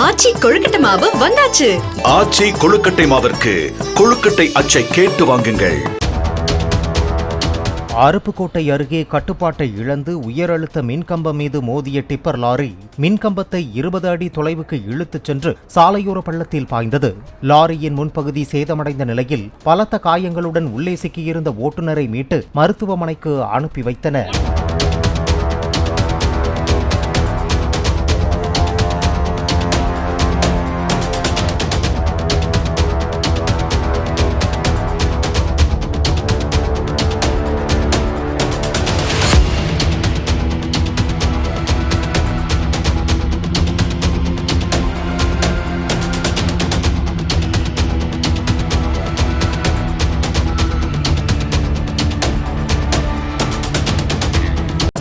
ஆச்சி கொழுக்கட்டை மாவு வந்தாச்சு. ஆச்சி கொழுக்கட்டை மாவிற்கு கொழுக்கட்டை அச்சை கேட்டு வாங்குங்கள். அருப்புக்கோட்டை அருகே கட்டுப்பாட்டை இழந்து உயரழுத்த மின்கம்பம் மீது மோதிய டிப்பர் லாரி மின்கம்பத்தை இருபது அடி தொலைவுக்கு இழுத்துச் சென்று சாலையோர பள்ளத்தில் பாய்ந்தது. லாரியின் முன்பகுதி சேதமடைந்த நிலையில் பலத்த காயங்களுடன் உள்ளே சிக்கியிருந்த ஓட்டுநரை மீட்டு மருத்துவமனைக்கு அனுப்பி வைத்தனர்.